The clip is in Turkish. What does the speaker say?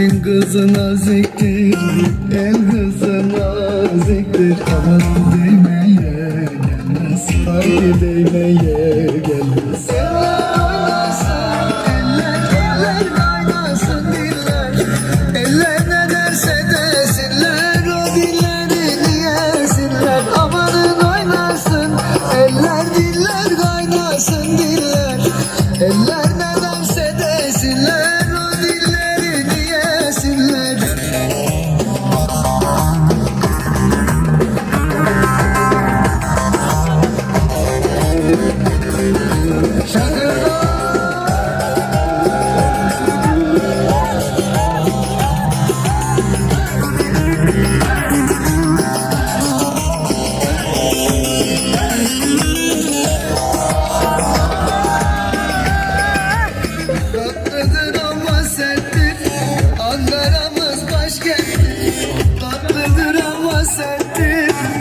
El kızı naziktir, el kızı naziktir Aman değmeye gelmez, haydi değmeye gelmez. Eller eller kaynasın diller. Eller ne derse desinler o dilleri yesinler Amanın oynasın eller diller kaynasın diller. Eller Ankara'mız başkent Tatlıdır ama serttir